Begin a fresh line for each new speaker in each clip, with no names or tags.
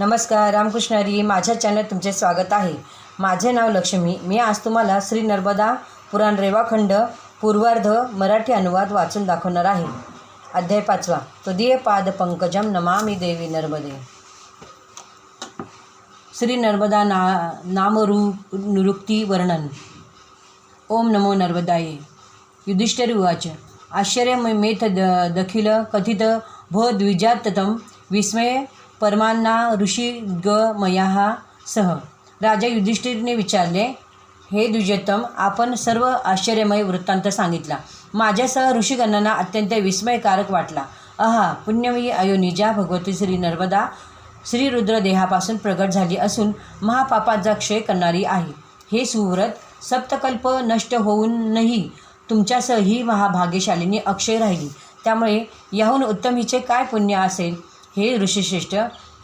नमस्कार रामकृष्णारी माझ्या चॅनल तुमचे स्वागत आहे. माझे नाव लक्ष्मी. मी आज तुम्हाला श्री नर्मदा पुराण रेवाखंड पूर्वार्ध मराठी अनुवाद वाचून दाखवणार आहे. अध्याय पाचवा. तदीय पाद पंकजम नमामि देवी नर्मदे. श्री नर्मदा ना नामरू निरुक्ती वर्णन. ओम नमो नर्मदाये. युधिष्ठिर उवाच. आश्चर्यमेथ द दखिल कथित भो द्विजाततं विस्मय परमांना ऋषी ग मयाहा सह. राजा युधिष्ठिरने विचारले हे द्विजतम आपण सर्व आश्चर्यमय वृत्तांत सांगितला. माझ्यासह ऋषीगणांना अत्यंत विस्मयकारक वाटला. अहा पुण्यमयी अयोनिजा भगवती श्री नर्मदा श्री रुद्रदेहापासून प्रगट झाली असून महापापाचा क्षय करणारी आहे. हे सुव्रत सप्तकल्प नष्ट होऊनही तुमच्यासह ही महाभाग्यशालीने अक्षय राहिली. त्यामुळे याहून उत्तम हिचे काय पुण्य असेल? हे ऋषीश्रेष्ठ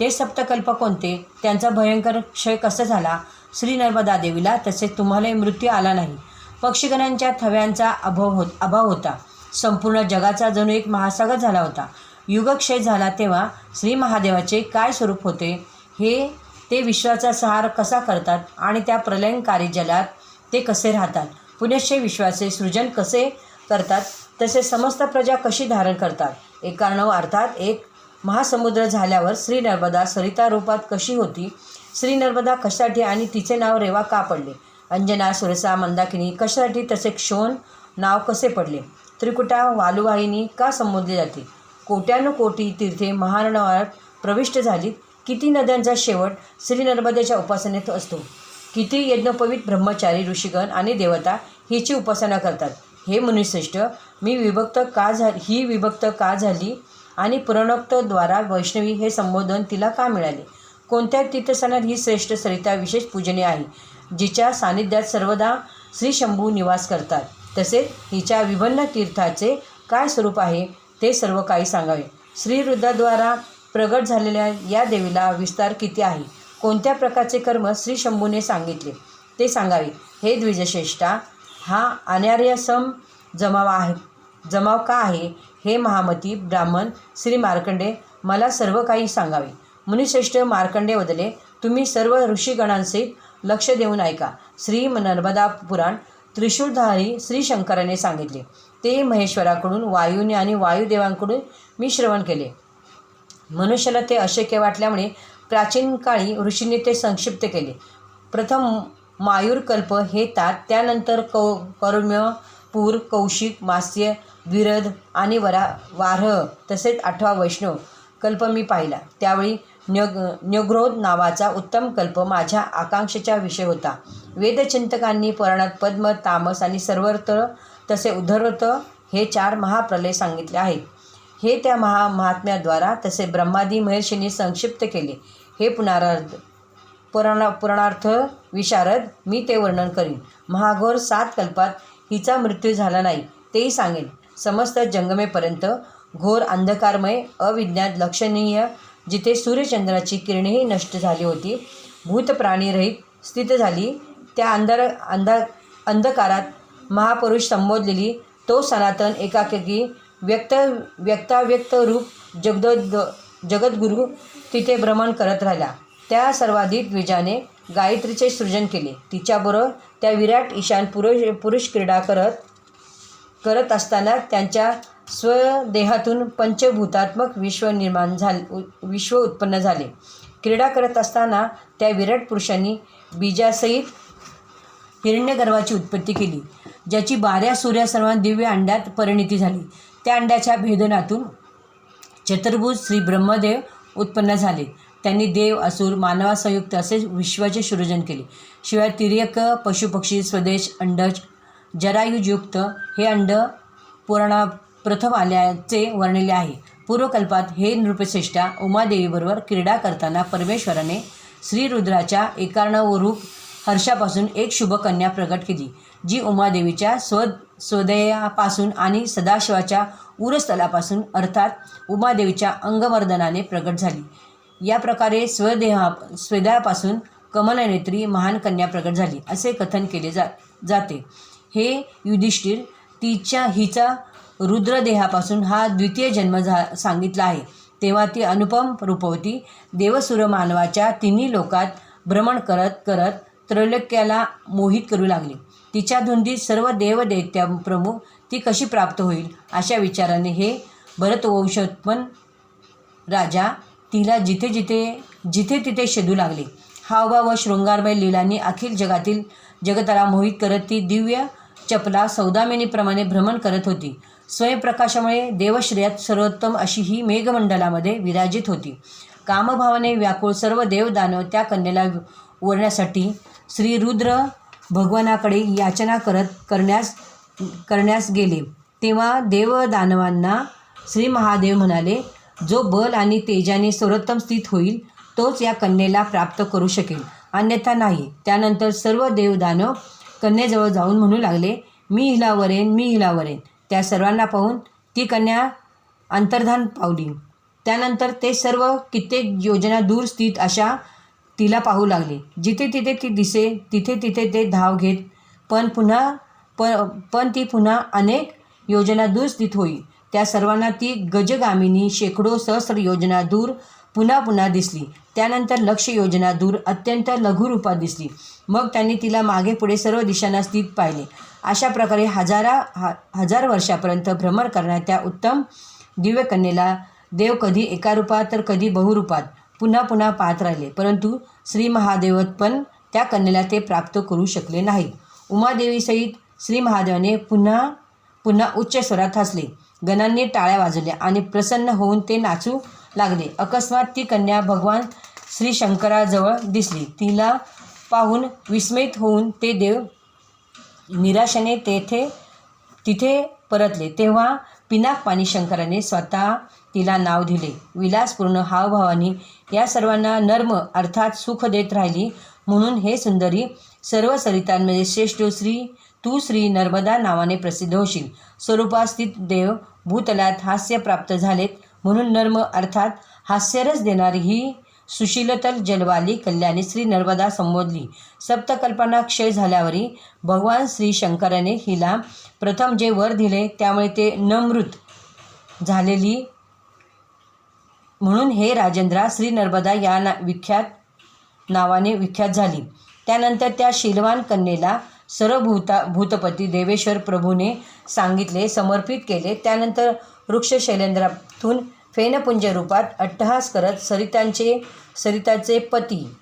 ते सप्तकल्प कोणते? त्यांचा भयंकर क्षय कसा झाला? श्री नर्मदा देवीला तसेच तुम्हाला मृत्यू आला नाही. पक्षीगणांच्या थव्यांचा अभाव होत अभाव होता. संपूर्ण जगाचा जणू एक महासागर झाला होता. युगक्षय झाला तेव्हा श्री महादेवाचे काय स्वरूप होते? हे ते विश्वाचा सहार कसा करतात आणि त्या प्रलयंकारी जलात ते कसे राहतात? पुनश्च विश्वाचे सृजन कसे करतात? तसे समस्त प्रजा कशी धारण करतात? एकाण्णव अर्थात एक महासमुद्र झाल्यावर श्री नर्मदा सरिता रूपात कशी होती? श्री नर्मदा कशासाठी आणि तिचे नाव रेवा का पडले? अंजना सुरसा मंदाकिनी कशासाठी तसे क्षोण नाव कसे पडले? त्रिकुटा वालुवाहिनी का संबोधली जाते? कोट्यानुकोटी तीर्थे महानवात प्रविष्ट झालीत. किती नद्यांचा शेवट श्री नर्मदेच्या उपासनेत असतो? किती यज्ञोपवीत ब्रह्मचारी ऋषीगण आणि देवता हिची उपासना करतात? हे मुनिश्रेष्ठ मी विभक्त का झा ही विभक्त का झाली? आणि पुराणोक्तद्वारा वैष्णवी हे संबोधन तिला का मिळाले? कोणत्या तीर्थस्थानात ही श्रेष्ठ सरिता विशेष पूजनीय आहे? जिच्या सानिध्यात सर्वदा श्री शंभू निवास करतात. तसेच हिच्या विभिन्न तीर्थाचे काय स्वरूप आहे ते सर्व काही सांगावे. श्रीरुद्राद्वारा प्रगट झालेल्या या देवीला विस्तार किती आहे? कोणत्या प्रकारचे कर्म श्री शंभूने सांगितले? ते सांगावे. हे द्विजश्रेष्ठा हा अनार्यसम जमावा आहे. जमाव का आहे हे महामती ब्राह्मण श्री मार्कंडे मला सर्व काही सांगावे. मुनिश्रेष्ठ मार्कंडे वदले तुम्ही सर्व ऋषीगणांचे लक्ष देऊन ऐका. श्री नर्मदा पुराण त्रिशूळधारी श्री शंकराने सांगितले. ते महेश्वराकडून वायूने आणि वायुदेवांकडून मी श्रवण केले. मनुष्याला ते अशक्य वाटल्यामुळे प्राचीन काळी ऋषींनी ते संक्षिप्त केले. प्रथम मायूरकल्प हे तात त्यानंतर कौ कर्म्य पूर कौशिक मास्य विरध आणि वरा वारह तसेच आठवा वैष्णव कल्प मी पाहिला. त्यावेळी न्यग न्यग्रोध नावाचा उत्तम कल्प माझ्या आकांक्षेचा विषय होता. वेदचिंतकांनी पुराणात पद्म तामस आणि सर्वत्र तसे उद्धरत हे चार महाप्रलय सांगितले आहेत. हे त्या महा महात्म्याद्वारा तसे ब्रह्मादी महर्षींनी संक्षिप्त केले. हे पुनरार्थ पुराणा पुराणार्थ विशारद मी ते वर्णन करीन. महाघोर सात कल्पात हिचा मृत्यू झाला नाही तेही सांगेन. समस्त जंगमेपर्यंत घोर अंधकारमय अविज्ञात लक्षणीय जिथे सूर्यचंद्राची किरणेही नष्ट झाली होती भूत प्राणीरहित स्थित झाली त्या अंधार अंधा अंधकारात महापुरुष संबोधलेली तो सनातन एकाकी व्यक्त व्यक्ताव्यक्त रूप जगद जगद्गुरू तिथे भ्रमण करत राहिला. त्या सर्वाधिक द्विजाने गायत्रीचे सृजन केले. तिच्याबरोबर त्या विराट ईशान पुरुष पुरुष क्रीडा करत करत असताना त्यांच्या स्वदेहातून पंचभूतात्मक विश्व निर्माण झाले विश्व उत्पन्न झाले. क्रीडा करत असताना त्या विराट पुरुषांनी बीजासहित हिरण्यगर्भाची उत्पत्ती केली ज्याची बाऱ्या सूर्या दिव्य अंड्यात परिणिती झाली. त्या अंड्याच्या भेदनातून चतुर्भुज श्री ब्रह्मदेव उत्पन्न झाले. त्यांनी देव असुर मानवासंयुक्त असे विश्वाचे सृजन केले. शिवाय तिर्यक पशुपक्षी स्वदेश अंडज जरायुयुक्त हे अंड पुराणा प्रथम आल्याचे वर्णिले आहे. पूर्वकल्पात हे नृपश्रेष्ठा उमादेवीबरोबर क्रीडा करताना परमेश्वराने श्रीरुद्राच्या एकार्णवरूप हर्षापासून एक शुभकन्या प्रकट केली जी उमादेवीच्या स्व स्वदयापासून आणि सदाशिवाच्या उरस्थलापासून अर्थात उमादेवीच्या अंगवर्धनाने प्रकट झाली. या प्रकारे स्वदेहा स्वदेहापासून कमलनेत्री महान कन्या प्रकट झाली असे कथन केले जा जाते. हे युधिष्ठिर तिच्या हिचा रुद्रदेहापासून हा द्वितीय जन्म झा सांगितला आहे. तेव्हा ती अनुपम रूपवती देवसुर मानवाच्या तिन्ही लोकात भ्रमण करत करत त्रैलोक्याला मोहित करू लागली. तिच्या धुंदीत सर्व देवदैत्या प्रमुख ती कशी प्राप्त होईल अशा विचाराने हे भरतवंशोत्पन्न राजा तिला जिथे जिथे जिथे तिथे शोधू लागले. हावभाव व शृंगारमय लीलांनी अखिल जगातील जगताला मोहित करत ती दिव्य चपला सौदामिनीप्रमाणे भ्रमण करत होती. स्वयंप्रकाशामुळे देवश्रेयात सर्वोत्तम अशी ही मेघमंडलामध्ये विराजित होती. कामभावाने व्याकुळ सर्व देवदानव त्या कन्येला ओरण्यासाठी श्री रुद्र भगवानाकडे याचना करत करण्यास करण्यास गेले. तेव्हा देवदानवांना श्री महादेव म्हणाले जो बल आणि तेजाने सर्वोत्तम स्थित होईल तोच या कन्येला प्राप्त करू शकेल. अन्यथा नाही. त्यानंतर सर्व देवदानव कन्येजवळ जाऊन म्हणू लागले मी हिला वरेन मी हिला वरेन. त्या सर्वांना पाहून ती कन्या अंतर्धान पावली. त्यानंतर ते सर्व कित्येक योजना दूर स्थित अशा तिला पाहू लागले. जिथे तिथे ती दिसे तिथे तिथे ते धाव घेत पण पुन्हा प पण ती पुन्हा अनेक योजना दूर स्थित होईल त्या सर्वांना ती गजगामिनी शेकडो सहस्र योजना दूर पुन्हा पुन्हा दिसली. त्यानंतर लक्ष योजना दूर अत्यंत लघुरूपात दिसली. मग त्यांनी तिला मागे पुढे सर्व दिशांना स्थित पाहिले. अशा प्रकारे हजारा हा हजार वर्षापर्यंत भ्रमण करणाऱ्या त्या उत्तम दिव्यकन्येला देव कधी एका रूपात तर कधी बहुरूपात पुन्हा पुन्हा पाहत राहिले. परंतु श्री महादेवत पण त्या कन्येला ते प्राप्त करू शकले नाही उमादेवीसहित श्री महादेवाने पुन्हा पुन्हा उच्च स्वरात हसले. गणांनी टाळ्या वाजवल्या आणि प्रसन्न होऊन ते नाचू लागले. अकस्मात ती कन्या भगवान श्री शंकराजवळ दिसली. तिला पाहून विस्मित होऊन ते देव निराशाने तेथे तिथे परतले. तेव्हा पिनाक पाणी शंकराने स्वतः तिला नाव दिले. विलासपूर्ण हावभावाने या सर्वांना नर्म अर्थात सुख देत राहिली. म्हणून हे सुंदरी सर्व सरितांमध्ये श्रेष्ठ श्री तू श्री नर्मदा नावाने प्रसिद्ध होशील. स्वरूपात स्थित देव भूतलात हास्य प्राप्त झालेत. म्हणून नर्म अर्थात हास्यरस देणारी ही सुशीलतल जलवाली कल्याणी श्री नर्मदा संबोधली. सप्तकल्पना क्षय झाल्यावरही भगवान श्री शंकराने हिला प्रथम जे वर दिले त्यामुळे ते नमृत झालेली. म्हणून हे राजेंद्रा श्री नर्मदा या ना विख्यात नावाने विख्यात झाली. त्यानंतर त्या शीलवान कन्येला सर्व भूता भूतपती देवेश्वर प्रभूने सांगितले समर्पित केले. त्यानंतर वृक्ष शैलेंद्रातून फेनपुंज रूपात अट्टहास करत सरितांचे सरिताचे पती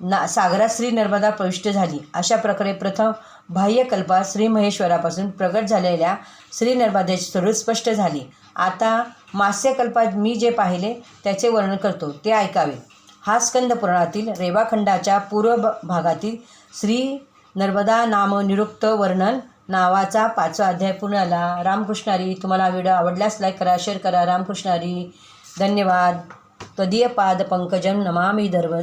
ना सागरात श्री नर्मदा प्रविष्ट झाली. अशा प्रकारे प्रथम बाह्यकल्पात श्री महेश्वरापासून प्रगट झालेल्या श्री नर्मदेचे स्वरूप स्पष्ट झाले. आता मास्यकल्पात मी जे पाहिले त्याचे वर्णन करतो. ते ऐकावे. हा स्कंद पुराणातील रेवाखंडाच्या पूर्व भागातील श्री नर्मदा नाम निरुक्त वर्णन नावाचा पाचवा अध्याय पूर्ण आला रामकृष्णारी तुम्हाला व्हिडिओ आवडल्यास लाईक करा शेअर करा. रामकृष्णारी धन्यवाद. त्वदीय पाद पंकजम नमामि दर्व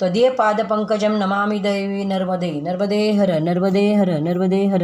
त्वदीय पाद पंकजम नमामि देवी नर्मदे नर्मदे हर नर्मदे हर नर्मदे हर।